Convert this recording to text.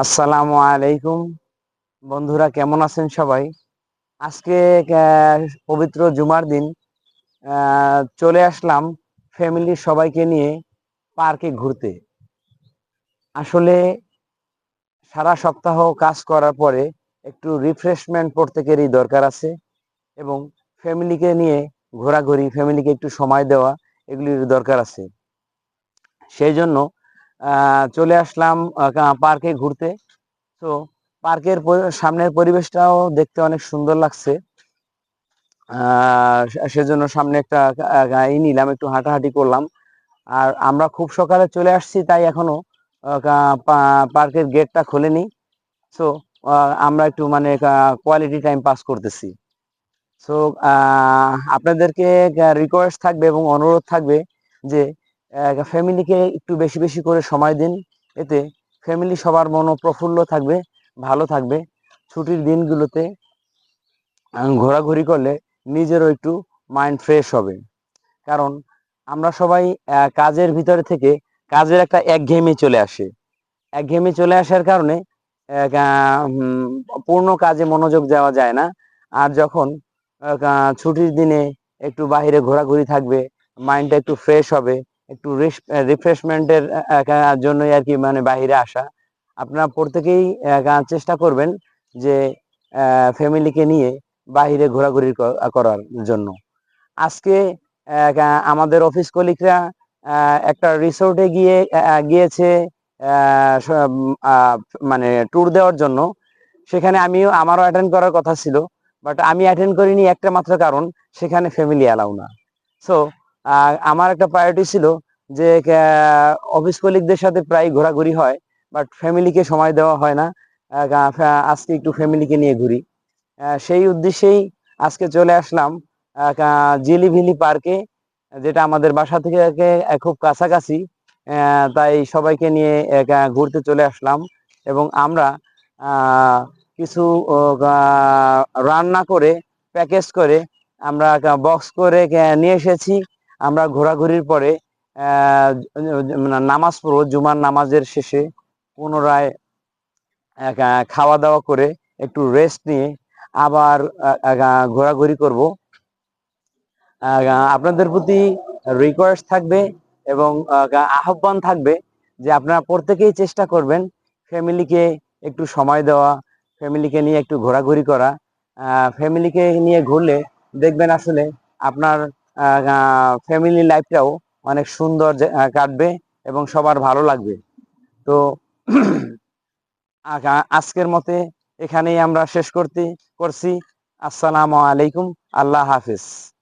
আসসালামু আলাইকুম। বন্ধুরা, কেমন আছেন সবাই? আজকে পবিত্র জুমার দিন চলে আসলাম ফ্যামিলির সবাইকে নিয়ে পার্কে ঘুরতে। আসলে সারা সপ্তাহ কাজ করার পরে একটু রিফ্রেশমেন্ট প্রত্যেকেরই দরকার আছে এবং ফ্যামিলিকে নিয়ে ঘোরাঘুরি, ফ্যামিলিকে একটু সময় দেওয়া, এগুলির দরকার আছে। সেই জন্য চলে আসলাম পার্কে ঘুরতে। তো পার্কের সামনের পরিবেশটাও দেখতে অনেক সুন্দর লাগছে। সেজন্য সামনে একটা ই নিলাম, একটু হাঁটাহাঁটি করলাম। আর আমরা খুব সকালে চলে আসছি, তাই এখনও পার্কের গেটটা খোলেনি। সো আমরা একটু মানে কোয়ালিটি টাইম পাস করতেছি। সো আপনাদেরকে রিকোয়েস্ট থাকবে এবং অনুরোধ থাকবে যে ফ্যামিলিকে একটু বেশি বেশি করে সময় দিন। এতে ফ্যামিলি সবার মন প্রফুল্ল থাকবে, ভালো থাকবে। ছুটির দিনগুলোতে ঘোরাঘুরি করলে নিজেরও একটু মাইন্ড ফ্রেশ হবে। কারণ আমরা সবাই কাজের ভিতরে থেকে কাজের একটা একঘেয়েমি চলে আসে। একঘেয়েমি চলে আসার কারণে পূর্ণ কাজে মনোযোগ দেওয়া যায় না। আর যখন ছুটির দিনে একটু বাইরে ঘোরাঘুরি থাকবে মাইন্ডটা একটু ফ্রেশ হবে একটু রিফ্রেশমেন্টের জন্যই আর কি মানে বাইরে আসা। আপনারা প্রত্যেকেই চেষ্টা করবেন যে ফ্যামিলিকে নিয়ে বাইরে ঘোরাঘুরি করার জন্য। আজকে আমাদের অফিস কলিকরা একটা রিসোর্টে গিয়ে গিয়েছে মানে ট্যুর দেওয়ার জন্য। সেখানে আমিও, আমারও অ্যাটেন্ড করার কথা ছিল বাট আমি অ্যাটেন্ড করিনি একটা মাত্র কারণ, সেখানে ফ্যামিলি অ্যালাউ না। সো আমার একটা প্রায়োরিটি ছিল যে অফিস কলিগদের সাথে প্রায় ঘোরাঘুরি হয় বাট ফ্যামিলিকে সময় দেওয়া হয় না। আজকে একটু ফ্যামিলিকে নিয়ে ঘুরি। সেই উদ্দেশ্যেই আজকে চলে আসলাম জিলিভিলি পার্কে যেটা আমাদের বাসা থেকে খুব কাছাকাছি। তাই সবাইকে নিয়ে ঘুরতে চলে আসলাম। এবং আমরা কিছু রান্না করে প্যাকেজ করে আমরা বক্স করে নিয়ে এসেছি। আমরা ঘোরাঘুরির পরে মানে নামাজ পড়ব, জুমার নামাজের শেষে পুনরায় খাওয়া দাওয়া করে একটু রেস্ট নিয়ে আবার ঘোরাঘুরি করব। আপনাদের প্রতি রিকোয়েস্ট থাকবে এবং আহ্বান থাকবে যে আপনারা প্রত্যেকেই চেষ্টা করবেন ফ্যামিলিকে একটু সময় দেওয়া ফ্যামিলিকে নিয়ে একটু ঘোরাঘুরি করা। ফ্যামিলিকে নিয়ে ঘুরলে দেখবেন আসলে আপনার ফ্যামিলি লাইফটাও অনেক সুন্দর কাটবে এবং সবার ভালো লাগবে। তো আজকের মতে এখানেই আমরা শেষ করতে, করছি। আসসালামু আলাইকুম। আল্লাহ হাফিজ।